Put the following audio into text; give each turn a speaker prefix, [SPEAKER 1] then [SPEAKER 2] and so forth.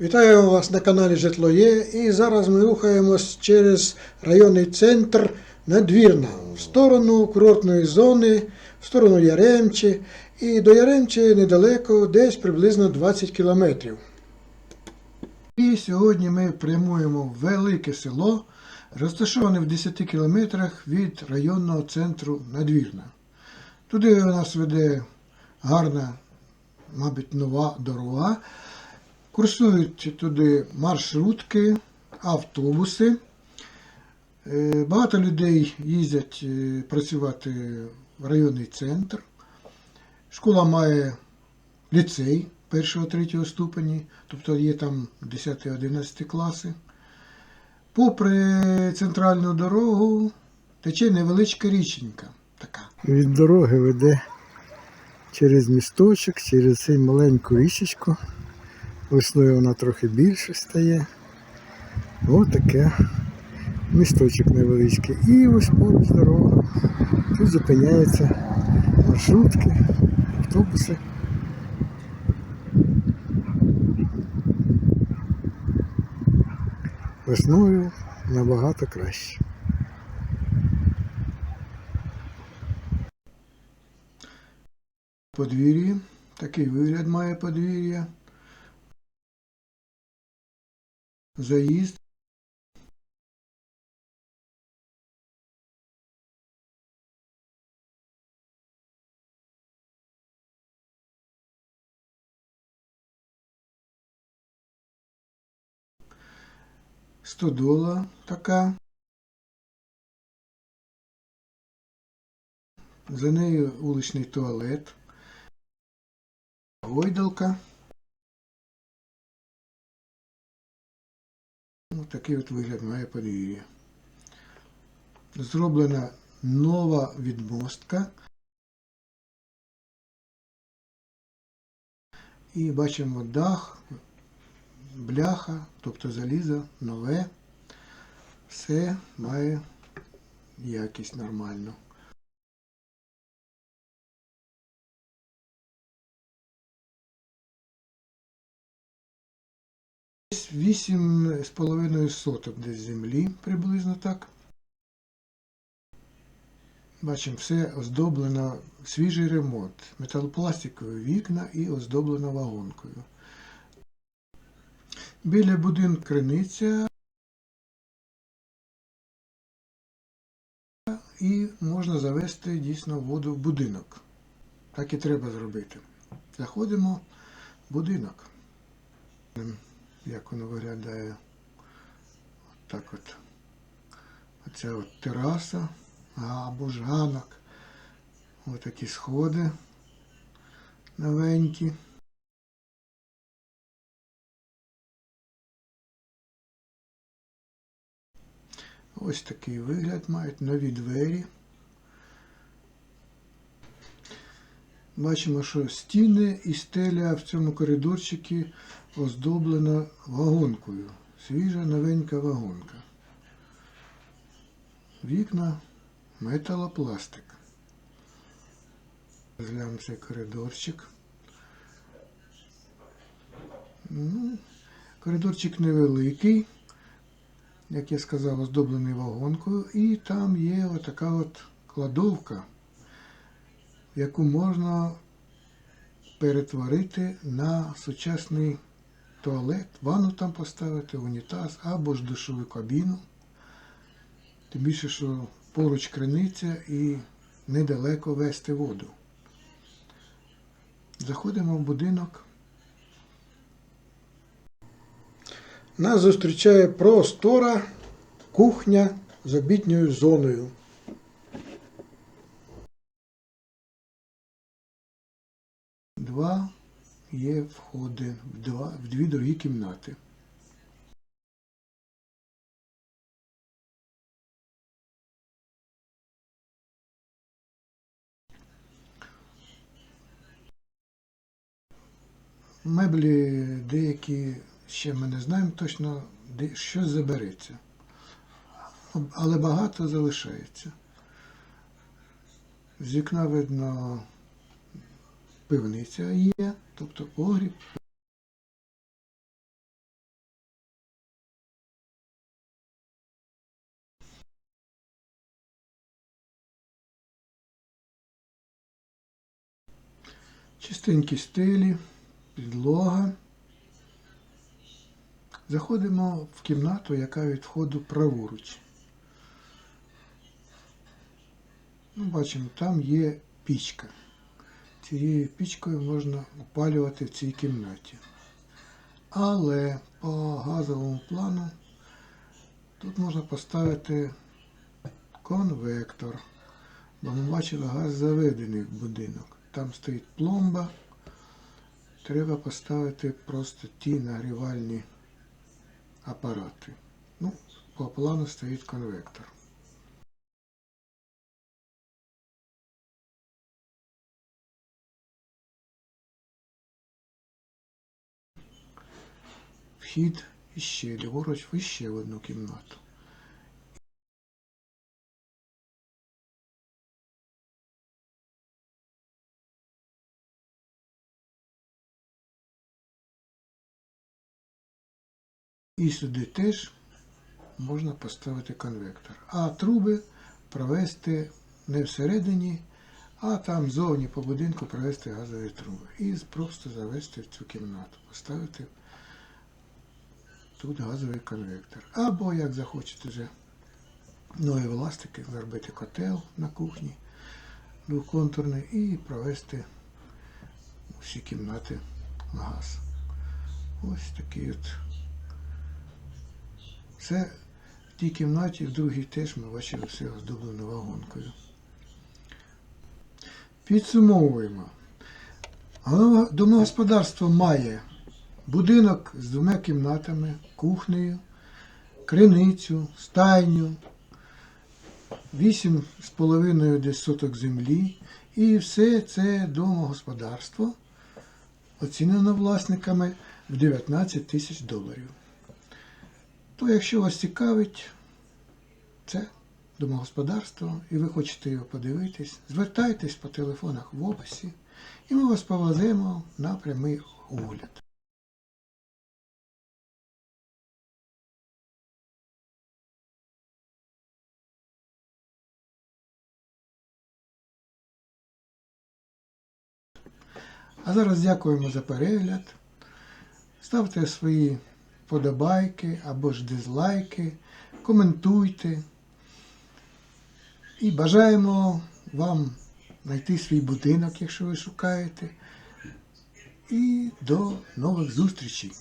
[SPEAKER 1] Вітаю вас на каналі Житло Є. І зараз ми рухаємось через районний центр Надвірна в сторону курортної зони, в сторону Яремчі. І до Яремчі недалеко, десь приблизно 20 кілометрів. І сьогодні ми прямуємо велике село, розташоване в 10 кілометрах від районного центру Надвірна. Туди у нас веде гарна, мабуть, нова дорога. Курсують туди маршрутки, автобуси. Е, Багато людей їздять е, працювати в районний центр. Школа має ліцей 1-3 ступені, тобто є там 10-11 класи. Попри центральну дорогу тече невеличка річенька така.
[SPEAKER 2] від дороги веде через місточок, через цю маленьку річечку. Весною вона трохи більше стає. Ось таке місточок невеличкий. І ось поруч дорога. Тут зупиняються маршрутки, автобуси. Весною набагато краще.
[SPEAKER 1] Подвір'я. Такий вигляд має подвір'я. Заїзд. Стодола така. За нею вуличний туалет. Гойдалка. Такий от вигляд має подвір'я. Зроблена нова відмостка. І бачимо дах, бляха, тобто залізо нове. Все має якість нормальну. Десь Вісім з половиною соток десь землі, приблизно так. Бачимо, все оздоблено, свіжий ремонт, металопластикові вікна і оздоблено вагонкою. Біля будинку криниця і можна завести дійсно воду в будинок. Так і треба зробити. Заходимо в будинок як воно виглядає. От так от. Оця от тераса, або ж ганок. Ось такі сходи новенькі. Ось такий вигляд мають нові двері. Бачимо, що стіни і стеля в цьому коридорчикі оздоблена вагонкою. Свіжа новенька вагонка. Вікна металопластик. Розглянемо цей коридорчик. Ну, коридорчик невеликий, як я сказав, оздоблений вагонкою, і там є отака от кладовка яку можна перетворити на сучасний туалет, ванну там поставити, унітаз або ж душову кабіну. Тим більше, що поруч криниця і недалеко вести воду. Заходимо в будинок. Нас зустрічає простора кухня з обідньою зоною. Два є входи в, два, в дві другі кімнати. Меблі деякі ще ми не знаємо точно, де щось забереться. Але багато залишається. З вікна видно пивниця є, тобто погріб. Чистенькі стелі, підлога. Заходимо в кімнату, яка від входу праворуч. Ну, Бачимо, там є пічка. Цією пічкою можна опалювати в цій кімнаті. Але по газовому плану тут можна поставити конвектор. Бо ми бачили газ заведений в будинок. Там стоїть пломба. Треба поставити просто ті нагрівальні апарати. Ну, по плану стоїть конвектор. Вхід іще ліворуч в іще в одну кімнату. І сюди теж можна поставити конвектор. А труби провести не всередині, а там зовні по будинку провести газові труби. І просто завести в цю кімнату, поставити тут газовий конвектор. Або, як захочете вже нові властики, зробити котел на кухні двоконтурний і провести всі кімнати на газ. Ось такий от. Це в тій кімнаті, в другій теж ми бачили все оздоблено вагонкою. Підсумовуємо. Домогосподарство має будинок з двома кімнатами, кухнею, криницю, стайню, 8,5 десь соток землі. І все це домогосподарство оцінено власниками в 19 тисяч доларів. То якщо вас цікавить це домогосподарство і ви хочете його подивитись, звертайтесь по телефонах в описі і ми вас повеземо на прямий огляд. А зараз дякуємо за перегляд. Ставте свої подобайки або ж дизлайки, коментуйте. І бажаємо вам знайти свій будинок, якщо ви шукаєте. І до нових зустрічей!